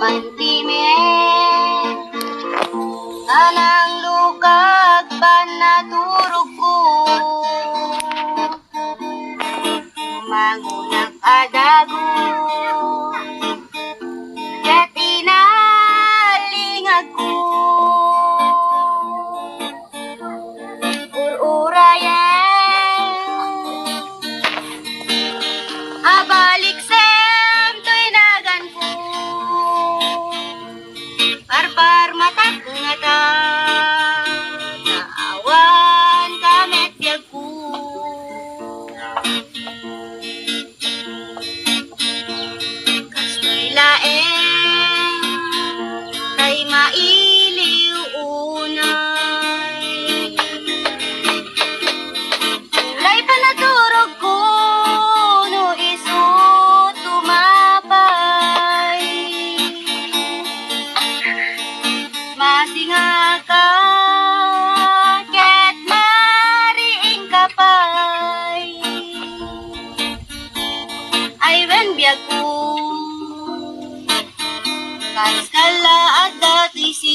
mantimin Anang lukag panaturog ko? Magunak adago. Yakung Kaskala at dati si